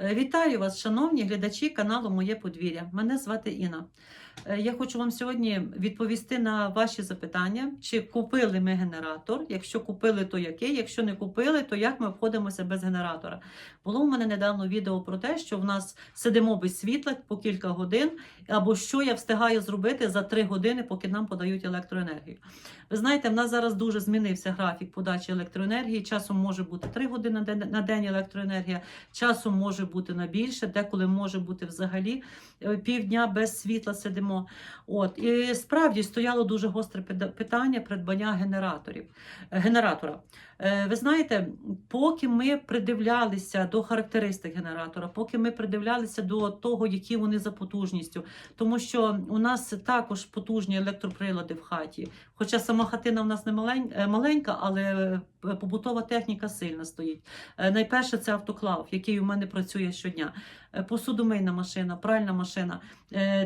Е, Вітаю вас, шановні глядачі каналу Моє подвір'я. Мене звати Інна. Е, Я хочу вам сьогодні відповісти на ваші запитання, чи купили ми генератор. Якщо купили, то який? Якщо не купили, то як ми обходимося без генератора? Було в мене недавно відео про те, що в нас сидимо без світла по кілька годин, або що я встигаю зробити за 3 години, поки нам подають електроенергію. Ви знаєте, в нас зараз дуже змінився графік подачі електроенергії. Часом може бути 3 години на день- електроенергія, часом може бути на більше, деколи може бути взагалі е, півдня без світла сидимо. От і справді стояло дуже гостре питання придбання генераторів. Генератора. Е, Ви знаєте, поки ми придивлялися до характеристик генератора, поки ми придивлялися до того, які вони за потужністю, тому що у нас також потужні електроприлади в хаті. Хоча сама хатина в нас не е, маленька, але е, побутова техніка сильна стоїть. Найперше це автоклав, який у мене працює щодня. Посудомийна машина, пральна машина,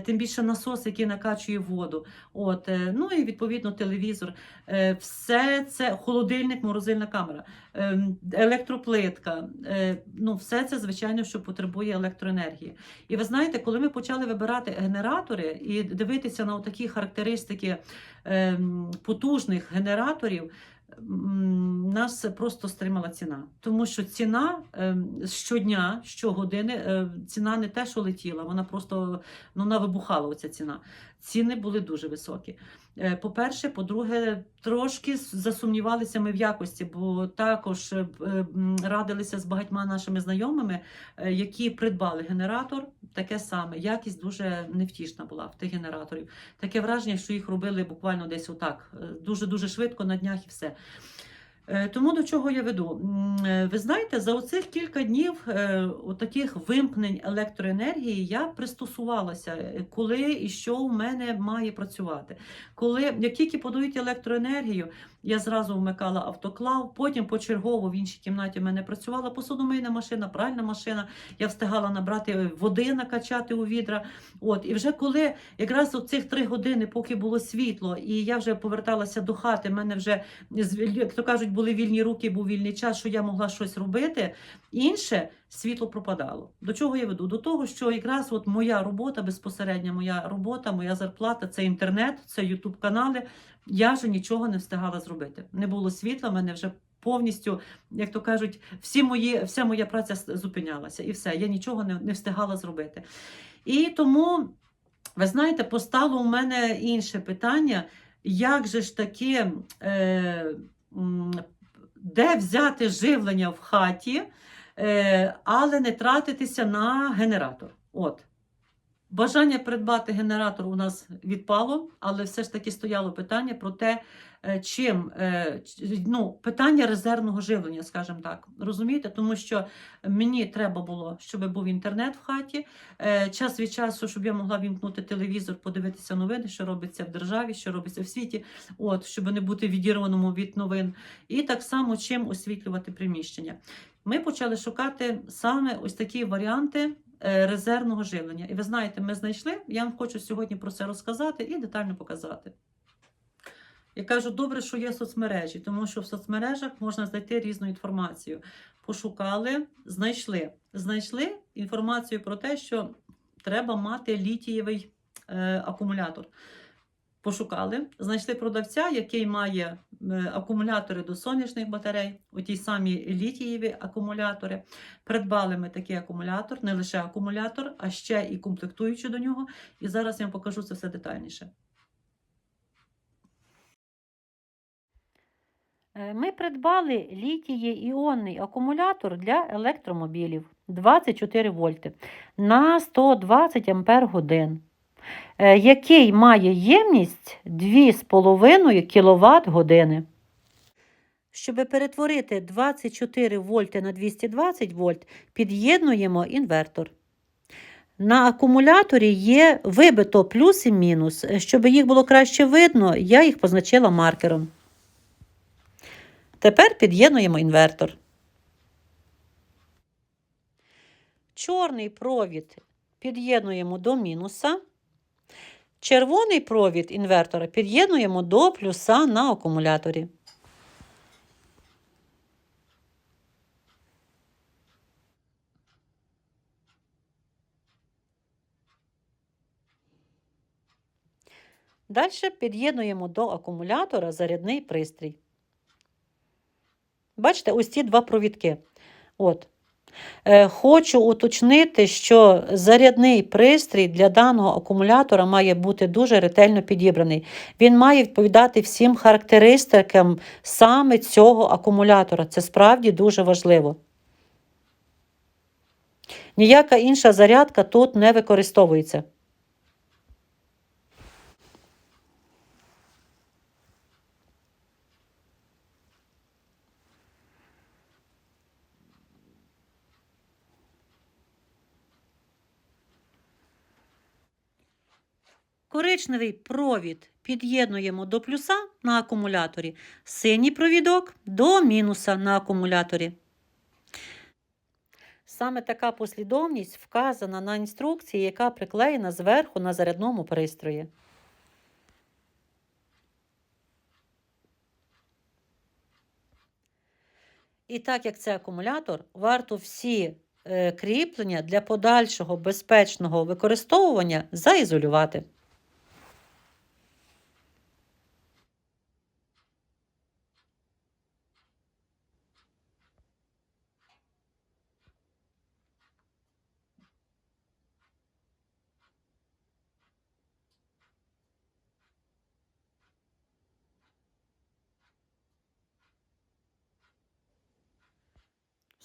тим більше насос, який накачує воду. От, ну і відповідно телевізор. Все це холодильник, морозильна камера, е, електроплитка. е, Ну, все це, звичайно, що потребує електроенергії. І ви знаєте, коли ми почали вибирати генератори і дивитися на такі характеристики ем, потужних генераторів. Нас просто стримала ціна, тому що ціна ем, щодня, щогодини, е, ціна не те, що летіла, вона просто ну, вона вибухала. Оця ціна. Ціни були дуже високі. Е, По-перше, по-друге, трошки засумнівалися ми в якості, бо також е, е, радилися з багатьма нашими знайомими, які придбали генератор. Таке саме. Якість дуже невтішна була в тих генераторів. Таке враження, що їх робили буквально десь отак, дуже дуже швидко на днях і все. Е, Тому до чого я веду? Е, Ви знаєте, за оцих кілька днів е, таких вимкнень електроенергії я пристосувалася, коли і що в мене має працювати. Коли як тільки подають електроенергію, я зразу вмикала автоклав, потім почергово в іншій кімнаті в мене працювала посудомийна машина, пральна машина. Я встигала набрати води, накачати у відра. От і вже коли якраз у цих три години, поки було світло, і я вже поверталася до хати, в мене вже як то кажуть, були вільні руки, був вільний час, що я могла щось робити. Інше світло пропадало. До чого я веду? До того, що якраз от моя робота, безпосередня моя робота, моя зарплата це інтернет, це ютуб канали. Я вже нічого не встигала зробити. Не було світла, мене вже. Повністю, як то кажуть, всі мої, вся моя праця зупинялася, і все, я нічого не, не встигала зробити. І тому, ви знаєте, постало у мене інше питання: як же ж таки, е, де взяти живлення в хаті, е, але не тратитися на генератор. От. Бажання придбати генератор у нас відпало, але все ж таки стояло питання про те, е, чим е, ну, питання резервного живлення, скажімо так. Розумієте? Тому що мені треба було, щоб був інтернет в хаті, е, час від часу, щоб я могла вімкнути телевізор, подивитися новини, що робиться в державі, що робиться в світі, от, щоб не бути відірваному від новин. І так само чим освітлювати приміщення. Ми почали шукати саме ось такі варіанти резервного живлення. І ви знаєте, ми знайшли. Я вам хочу сьогодні про це розказати і детально показати. Я кажу, добре, що є соцмережі, тому що в соцмережах можна знайти різну інформацію. Пошукали, знайшли. Знайшли інформацію про те, що треба мати літієвий е, акумулятор. Пошукали, знайшли продавця, який має е, акумулятори до сонячних батарей, оті самі літієві акумулятори. Придбали ми такий акумулятор, не лише акумулятор, а ще і комплектуючи до нього. І зараз я вам покажу це все детальніше. Е, Ми придбали літій-іонний акумулятор для електромобілів 24 вольти на 120 ампер годин, е, який має ємність 2,5 кВт години. Щоб перетворити 24 вольти на 220 вольт, під'єднуємо інвертор. На акумуляторі є вибито плюс і мінус. Щоб їх було краще видно, я їх позначила маркером. Тепер під'єднуємо інвертор. Чорний провід під'єднуємо до мінуса. Червоний провід інвертора під'єднуємо до плюса на акумуляторі. Далі під'єднуємо до акумулятора зарядний пристрій. Бачите, ось ці два провідки. От. Е, Хочу уточнити, що зарядний пристрій для даного акумулятора має бути дуже ретельно підібраний. Він має відповідати всім характеристикам саме цього акумулятора. Це справді дуже важливо. Ніяка інша зарядка тут не використовується. Коричневий провід під'єднуємо до плюса на акумуляторі, синій провідок до мінуса на акумуляторі. Саме така послідовність вказана на інструкції, яка приклеєна зверху на зарядному пристрої. І так як це акумулятор, варто всі е, кріплення для подальшого безпечного використовування заізолювати.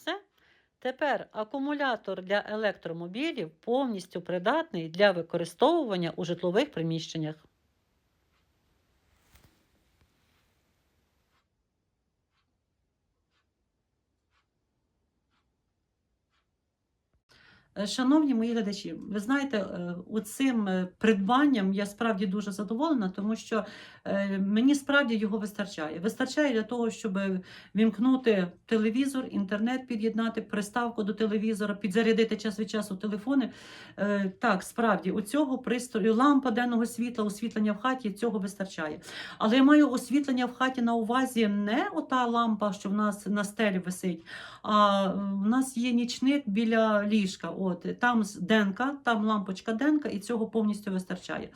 Все. Тепер акумулятор для електромобілів повністю придатний для використовування у житлових приміщеннях. Шановні мої глядачі, ви знаєте, е, оцим е, придбанням я справді дуже задоволена, тому що е, мені справді його вистачає. Вистачає для того, щоб вімкнути телевізор, інтернет під'єднати, приставку до телевізора, підзарядити час від часу телефони. Е, Так, справді, у цього пристрою лампа денного світла, освітлення в хаті цього вистачає. Але я маю освітлення в хаті на увазі не ота лампа, що в нас на стелі висить, а в нас є нічник біля ліжка. От там денка, там лампочка денка, і цього повністю вистачає.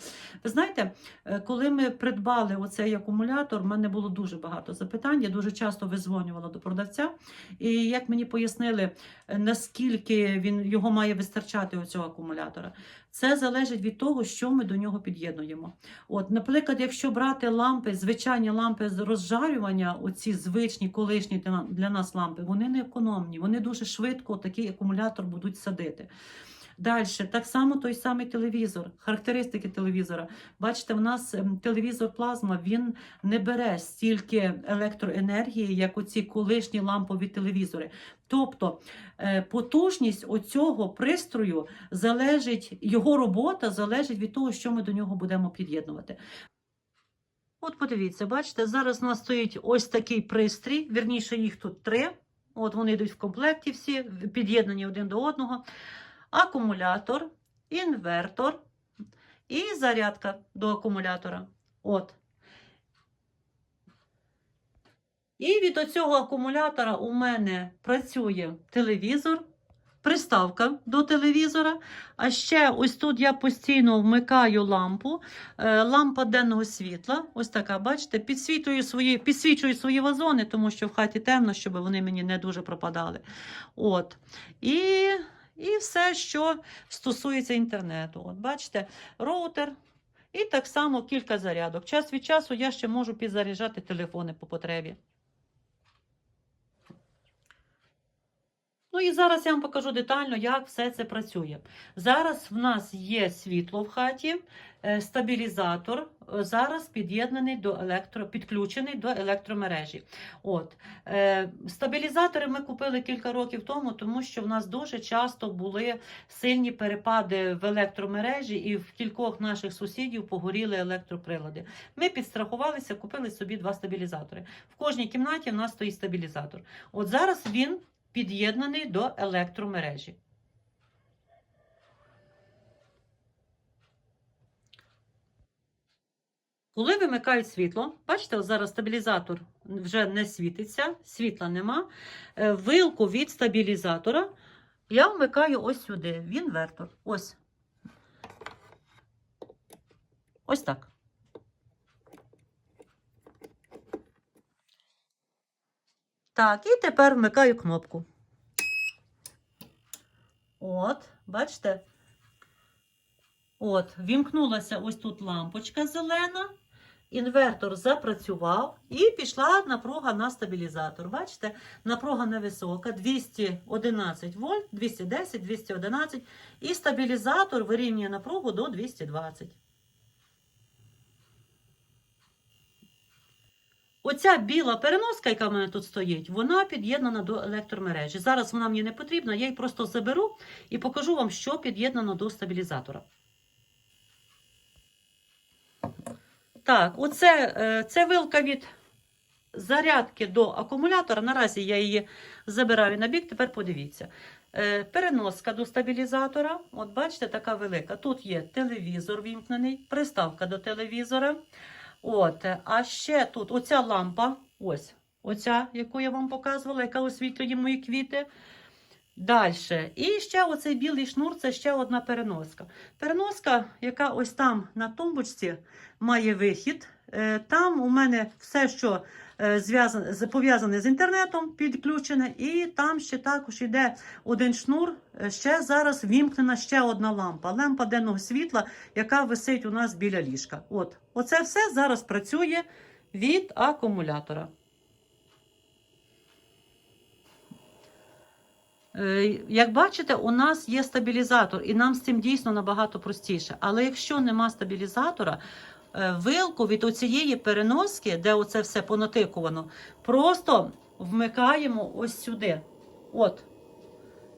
Ви знаєте, е, коли ми придбали оцей акумулятор, в мене було дуже багато запитань. Я дуже часто визвонювала до продавця. І як мені пояснили, е, наскільки він його має вистачати у цього акумулятора, це залежить від того, що ми до нього під'єднуємо. От, наприклад, якщо брати лампи, звичайні лампи з розжарювання, оці звичні колишні для нас лампи, вони не економні, вони дуже швидко такий акумулятор будуть садити. Далі, так само той самий телевізор, характеристики телевізора. Бачите, у нас ем, телевізор плазма він не бере стільки електроенергії, як оці колишні лампові телевізори. Тобто е, потужність оцього пристрою залежить, його робота залежить від того, що ми до нього будемо під'єднувати. От подивіться, бачите, зараз у нас стоїть ось такий пристрій, вірніше їх тут три. От вони йдуть в комплекті всі, під'єднані один до одного. Акумулятор, інвертор і зарядка до акумулятора. От. І від оцього акумулятора у мене працює телевізор, приставка до телевізора. А ще ось тут я постійно вмикаю лампу, е, лампа денного світла. Ось така, бачите, підсвітлюю свої, підсвічую свої вазони, тому що в хаті темно, щоб вони мені не дуже пропадали. От. І, і все, що стосується інтернету. От бачите, роутер. І так само кілька зарядок. Час від часу я ще можу підзаряджати телефони по потребі. Ну і зараз я вам покажу детально, як все це працює. Зараз в нас є світло в хаті, е, стабілізатор е, зараз під'єднаний до електро, підключений до електромережі. От. Е, Стабілізатори ми купили кілька років тому, тому що в нас дуже часто були сильні перепади в електромережі, і в кількох наших сусідів погоріли електроприлади. Ми підстрахувалися, купили собі два стабілізатори. В кожній кімнаті в нас стоїть стабілізатор. От зараз він під'єднаний до електромережі. Коли вимикають світло, бачите, зараз стабілізатор вже не світиться, світла нема. Е, Вилку від стабілізатора я вмикаю ось сюди, в інвертор. Ось. Ось так. Так, і тепер вмикаю кнопку. От, бачите? От, вімкнулася ось тут лампочка зелена. Інвертор запрацював і пішла напруга на стабілізатор. Бачите, напруга невисока, 211 вольт, 210, 211. І стабілізатор вирівнює напругу до 220. Оця біла переноска, яка в мене тут стоїть, вона під'єднана до електромережі. Зараз вона мені не потрібна, я її просто заберу і покажу вам, що під'єднано до стабілізатора. Так, оце е, це вилка від зарядки до акумулятора. Наразі я її забираю на бік, тепер подивіться. Е, Переноска до стабілізатора. От бачите, така велика. Тут є телевізор вімкнений, приставка до телевізора. От, е, а ще тут оця лампа, ось, оця, яку я вам показувала, яка освітлює мої квіти. Далі. І ще оцей білий шнур це ще одна переноска. Переноска, яка ось там на тумбочці має вихід. Е, Там у мене все, що пов'язане з інтернетом, підключене, і там ще також йде один шнур. Е, Ще зараз вімкнена ще одна лампа. Лампа денного світла, яка висить у нас біля ліжка. От, оце все зараз працює від акумулятора. Е, Як бачите, у нас є стабілізатор, і нам з цим дійсно набагато простіше. Але якщо нема стабілізатора, е, вилку від оцієї переноски, де оце все понатикувано, просто вмикаємо ось сюди. От.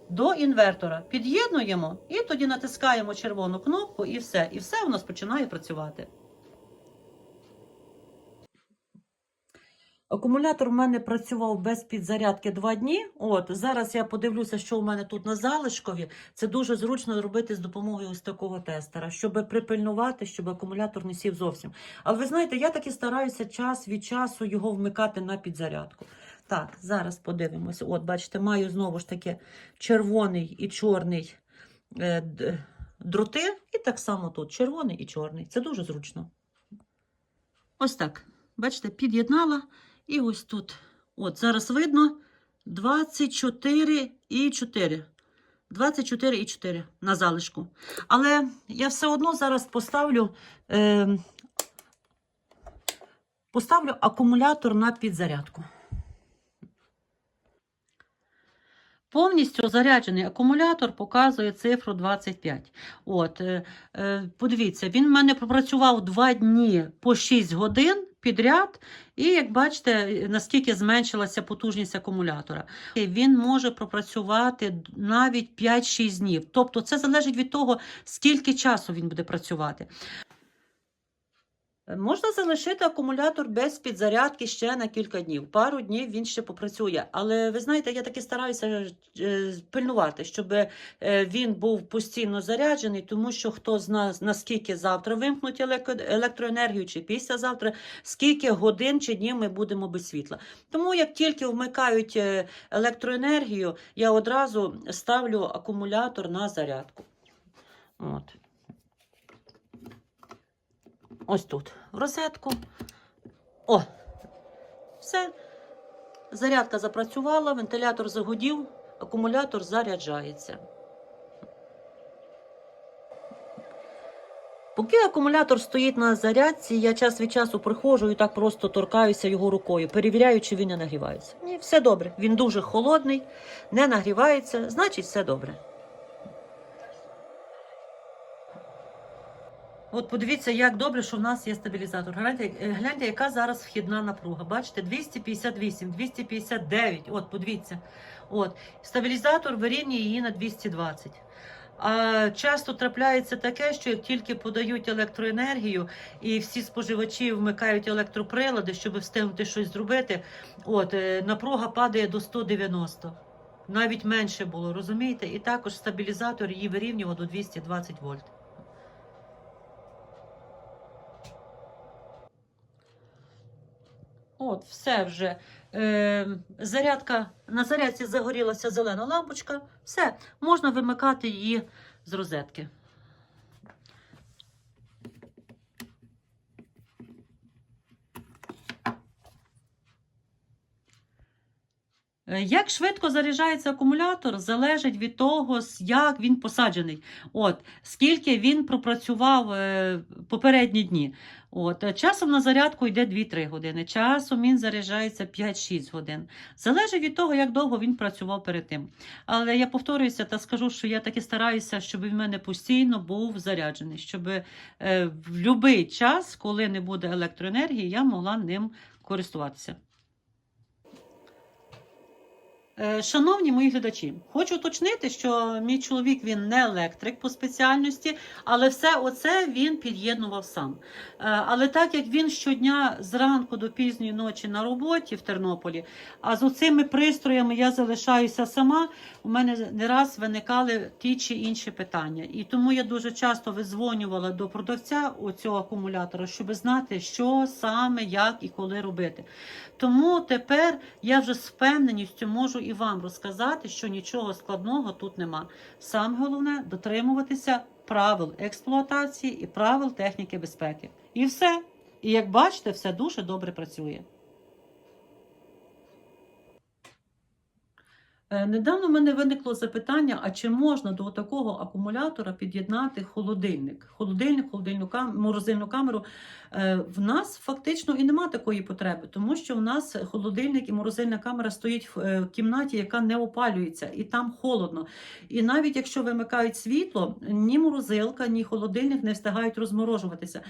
До інвертора під'єднуємо і тоді натискаємо червону кнопку, і все. І все у нас починає працювати. Акумулятор у мене працював без підзарядки два дні. От зараз я подивлюся, що у мене тут на залишкові. Це дуже зручно робити з допомогою ось такого тестера, щоб припильнувати, щоб акумулятор не сів зовсім. Але ви знаєте, я таки стараюся час від часу його вмикати на підзарядку. Так, зараз подивимося. От, бачите, маю знову ж таки червоний і чорний е, дроти, і так само тут червоний і чорний. Це дуже зручно. Ось так. Бачите, під'єднала. І ось тут. От, зараз видно 24 і 4. 24 і 4 на залишку. Але я все одно зараз поставлю, е, поставлю акумулятор на підзарядку. Повністю заряджений акумулятор показує цифру 25. От, е, е, подивіться, він в мене пропрацював 2 дні по 6 годин підряд, і як бачите, наскільки зменшилася потужність акумулятора. Він може пропрацювати навіть 5-6 днів. Тобто це залежить від того, скільки часу він буде працювати. Можна залишити акумулятор без підзарядки ще на кілька днів. Пару днів він ще попрацює. Але ви знаєте, я таки стараюся е, пильнувати, щоб е, він був постійно заряджений, тому що хто знає, наскільки завтра вимкнуть електроенергію, чи післязавтра, скільки годин чи днів ми будемо без світла. Тому як тільки вмикають е, електроенергію, я одразу ставлю акумулятор на зарядку. От. Ось тут розетку. О, все. Зарядка запрацювала, вентилятор загудів, акумулятор заряджається. Поки акумулятор стоїть на зарядці, я час від часу приходжу і так просто торкаюся його рукою, перевіряю, чи він не нагрівається. Ні, все добре. Він дуже холодний, не нагрівається, значить все добре. От подивіться, як добре, що в нас є стабілізатор. Гляньте, е, гляньте, яка зараз вхідна напруга. Бачите, 258, 259. От, подивіться. От. Стабілізатор вирівнює її на 220. А часто трапляється таке, що як тільки подають електроенергію, і всі споживачі вмикають електроприлади, щоб встигнути щось зробити, от, е, напруга падає до 190. Навіть менше було, розумієте? І також стабілізатор її вирівнював до 220 вольт. От, все вже. Е, зарядка, на зарядці загорілася зелена лампочка. Все, можна вимикати її з розетки. Як швидко заряджається акумулятор, залежить від того, як він посаджений. От, скільки він пропрацював е, попередні дні. От, е, часом на зарядку йде 2-3 години, часом він заряджається 5-6 годин. Залежить від того, як довго він працював перед тим. Але я повторююся та скажу, що я таки стараюся, щоб він в мене постійно був заряджений, щоб е, в будь-який час, коли не буде електроенергії, я могла ним користуватися. Е, Шановні мої глядачі, хочу уточнити, що мій чоловік він не електрик по спеціальності, але все оце він під'єднував сам. Е, Але так як він щодня зранку до пізньої ночі на роботі в Тернополі, а з оцими пристроями я залишаюся сама, у мене не раз виникали ті чи інші питання. І тому я дуже часто визвонювала до продавця цього акумулятора, щоб знати, що саме, як і коли робити. Тому тепер я вже з впевненістю можу і вам розказати, що нічого складного тут нема. Саме головне дотримуватися правил експлуатації і правил техніки безпеки. І все. І як бачите, все дуже добре працює. Недавно в мене виникло запитання: а чи можна до такого акумулятора під'єднати холодильник? Холодильник, холодильну кам... морозильну камеру. Е, В нас фактично і нема такої потреби, тому що в нас холодильник і морозильна камера стоїть в е, кімнаті, яка не опалюється, і там холодно. І навіть якщо вимикають світло, ні морозилка, ні холодильник не встигають розморожуватися.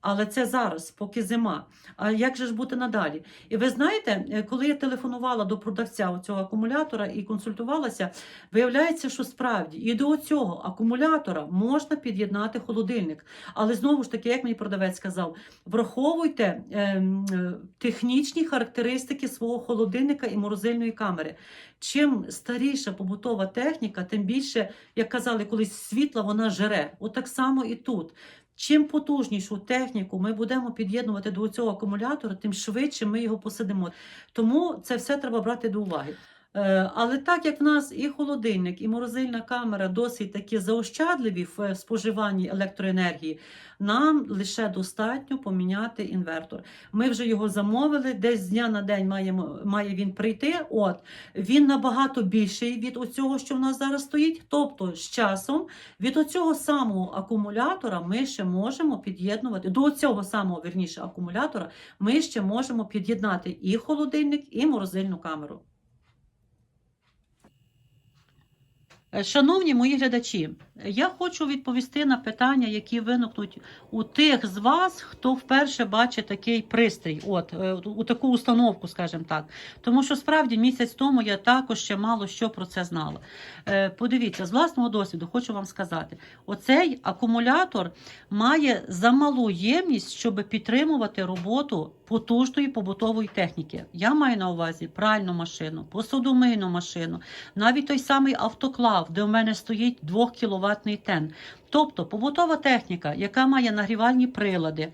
Але це зараз, поки зима. А як же ж бути надалі? І ви знаєте, е, коли я телефонувала до продавця цього акумулятора і консультувалася, виявляється, що справді і до цього акумулятора можна під'єднати холодильник. Але знову ж таки, як мені продавець сказав, враховуйте ем, е, технічні характеристики свого холодильника і морозильної камери. Чим старіша побутова техніка, тим більше, як казали колись, світла вона жере. Отак само і тут. Чим потужнішу техніку ми будемо під'єднувати до цього акумулятора, тим швидше ми його посадимо. Тому це все треба брати до уваги. Е, Але так як в нас і холодильник, і морозильна камера досить такі заощадливі в е, споживанні електроенергії, нам лише достатньо поміняти інвертор. Ми вже його замовили, десь з дня на день маємо, має він прийти. От він набагато більший від оцього, що в нас зараз стоїть. Тобто, з часом від оцього самого акумулятора ми ще можемо під'єднувати до цього самого верніше акумулятора. Ми ще можемо під'єднати і холодильник, і морозильну камеру. Е, Шановні мої глядачі, я хочу відповісти на питання, які виникнуть у тих з вас, хто вперше бачить такий пристрій, от е, у таку установку, скажімо так. Тому що справді місяць тому я також ще мало що про це знала. Е, Подивіться, з власного досвіду хочу вам сказати: оцей акумулятор має замалу ємність, щоб підтримувати роботу потужної побутової техніки. Я маю на увазі пральну машину, посудомийну машину, навіть той самий автоклав, де у мене стоїть 2 кіловатний тен. Тобто побутова техніка, яка має нагрівальні прилади,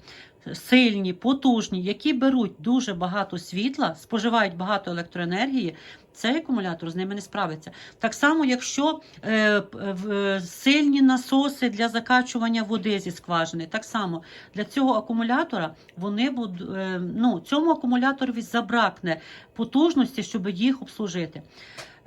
сильні, потужні, які беруть дуже багато світла, споживають багато електроенергії. Цей акумулятор з ними не справиться. Так само, якщо е, е, сильні насоси для закачування води зі скважини, так само для цього акумулятора вони будуть, е, ну, цьому акумуляторові забракне потужності, щоб їх обслужити.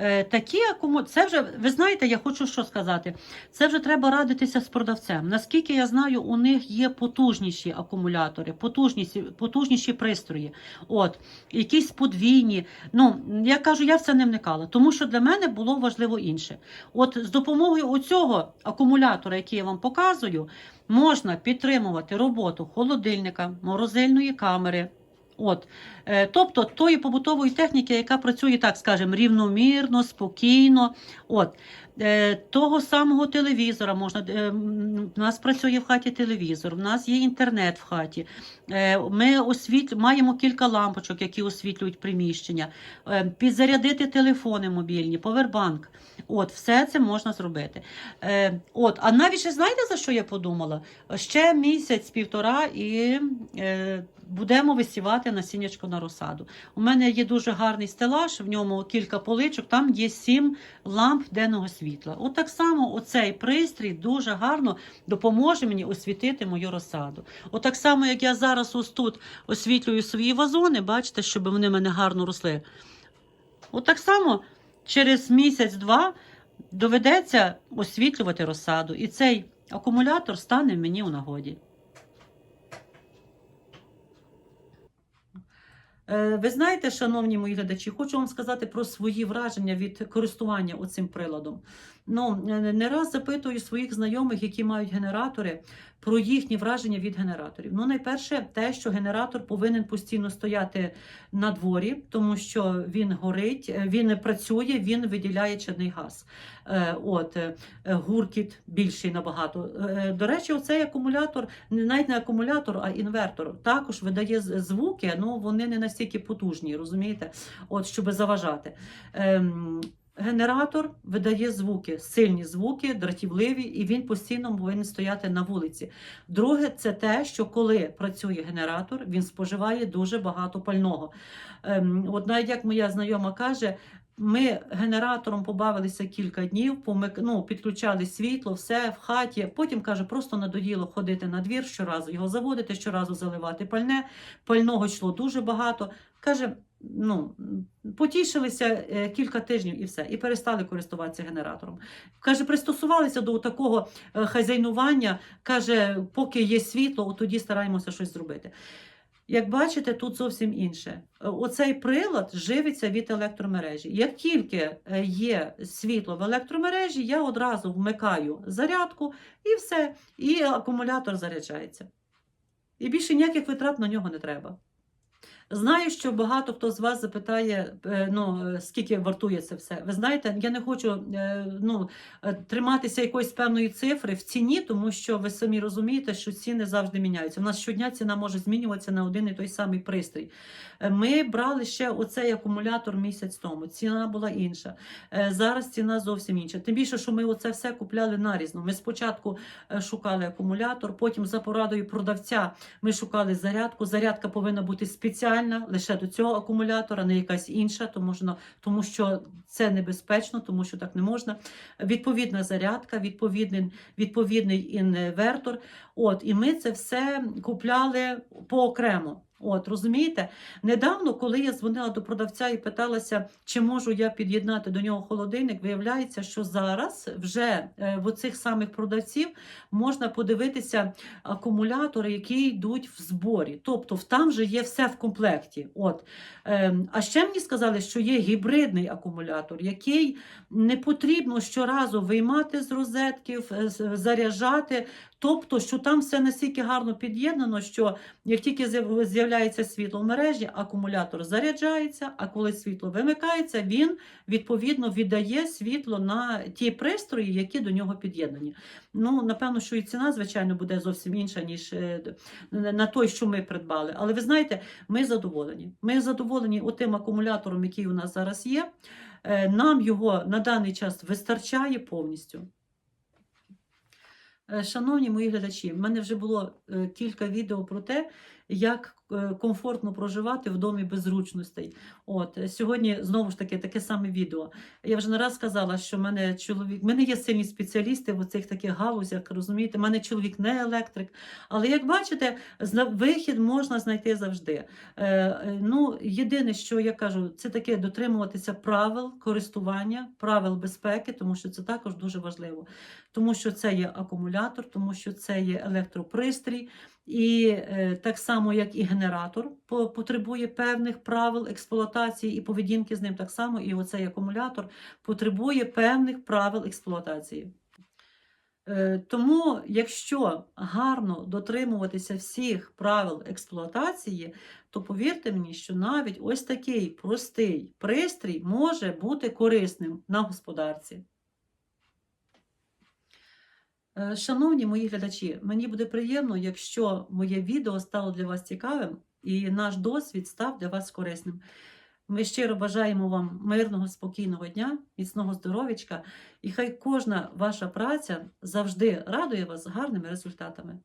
Е, Такі акуму... це вже, ви знаєте, я хочу що сказати. Це вже треба радитися з продавцем. Наскільки я знаю, у них є потужніші акумулятори, потужніші, потужніші пристрої. От, якісь подвійні. Ну, я кажу, я в це не вникала, тому що для мене було важливо інше. От з допомогою оцього акумулятора, який я вам показую, можна підтримувати роботу холодильника, морозильної камери. От, е, тобто тої побутової техніки, яка працює, так скажемо, рівномірно, спокійно. От, е, того самого телевізора можна. е, У нас працює в хаті телевізор, в нас є інтернет в хаті. Е, Ми освіт... маємо кілька лампочок, які освітлюють приміщення, Е, підзарядити телефони мобільні, повербанк. От, все це можна зробити. Е, От, а навіть знаєте, за що я подумала? Ще місяць-півтора і е, будемо висівати насіннячко на розсаду. У мене є дуже гарний стелаж, в ньому кілька поличок, там є сім ламп денного світла. От так само оцей пристрій дуже гарно допоможе мені освітити мою розсаду. От так само, як я зараз ось тут освітлюю свої вазони, бачите, щоб вони в мене гарно росли. От так само через місяць-два доведеться освітлювати розсаду, і цей акумулятор стане мені у нагоді. Ви знаєте, шановні мої глядачі, хочу вам сказати про свої враження від користування оцим приладом. Ну, е, не раз запитую своїх знайомих, які мають генератори, про їхні враження від генераторів. Ну, найперше, те, що генератор повинен постійно стояти на дворі, тому що він горить, е, він працює, він виділяє чадний газ. Е, От е, гуркіт більший набагато. До речі, оцей акумулятор, навіть не акумулятор, а інвертор, також видає звуки, ну вони не настільки потужні, розумієте? От щоб заважати. Генератор видає звуки, сильні звуки, дратівливі, і він постійно повинен стояти на вулиці. Друге, це те, що коли працює генератор, він споживає дуже багато пального. Ем, от навіть як моя знайома каже, ми генератором побавилися кілька днів, помик... ну, підключали світло, все в хаті. Потім каже, просто надоїло ходити на двір щоразу, його заводити, щоразу заливати пальне. Пального йшло дуже багато. Каже, ну потішилися е, кілька тижнів і все, і перестали користуватися генератором. Каже, пристосувалися до такого е, хазяйнування. Каже, поки є світло, тоді стараємося щось зробити. Як бачите, тут зовсім інше. Оцей прилад живиться від електромережі. Як тільки е, є світло в електромережі, я одразу вмикаю зарядку і все, і акумулятор заряджається. І більше ніяких витрат на нього не треба. Знаю, що багато хто з вас запитає, е, ну, е, скільки вартує це все. Ви знаєте, я не хочу е, ну, триматися якоїсь певної цифри в ціні, тому що ви самі розумієте, що ціни завжди міняються. У нас щодня ціна може змінюватися на один і той самий пристрій. Ми брали ще оцей акумулятор місяць тому. Ціна була інша. Зараз ціна зовсім інша. Тим більше, що ми оце все купляли нарізно. Ми спочатку шукали акумулятор, потім за порадою продавця ми шукали зарядку. Зарядка повинна бути спеціальна лише до цього акумулятора, не якась інша, тому що, тому що це небезпечно, тому що так не можна. Відповідна зарядка, відповідний, відповідний інвертор. От, і ми це все купляли поокремо. От, розумієте? Недавно, коли я дзвонила до продавця і питалася, чи можу я під'єднати до нього холодильник, виявляється, що зараз вже е, в оцих самих продавців можна подивитися акумулятори, які йдуть в зборі. Тобто там же є все в комплекті. От. Ем, А ще мені сказали, що є гібридний акумулятор, який не потрібно щоразу виймати з розетки, в- з- заряджати. Тобто, що там все настільки гарно під'єднано, що як тільки з'являється світло в мережі, акумулятор заряджається, а коли світло вимикається, він відповідно віддає світло на ті пристрої, які до нього під'єднані. Ну, напевно, що і ціна, звичайно, буде зовсім інша, ніж е, на той, що ми придбали. Але ви знаєте, ми задоволені. Ми задоволені отим акумулятором, який у нас зараз є. Е, Нам його на даний час вистачає повністю. Е, Шановні мої глядачі, в мене вже було е, кілька відео про те, як е, комфортно проживати в домі без зручностей. От е, сьогодні знову ж таки таке саме відео. Я вже не раз сказала, що в мене чоловік, в мене є сильні спеціалісти в цих таких галузях, розумієте, в мене чоловік не електрик. Але як бачите, вихід можна знайти завжди. Е, ну, єдине, що я кажу, це таке дотримуватися правил користування, правил безпеки, тому що це також дуже важливо. Тому що це є акумулятор, тому що це є електропристрій, і е, так само, як і генератор, потребує певних правил експлуатації і поведінки з ним так само, і оцей акумулятор потребує певних правил експлуатації. Е, Тому, якщо гарно дотримуватися всіх правил експлуатації, то повірте мені, що навіть ось такий простий пристрій може бути корисним на господарці. Е, Шановні мої глядачі, мені буде приємно, якщо моє відео стало для вас цікавим і наш досвід став для вас корисним. Ми щиро бажаємо вам мирного, спокійного дня, міцного здоров'ячка, і хай кожна ваша праця завжди радує вас гарними результатами.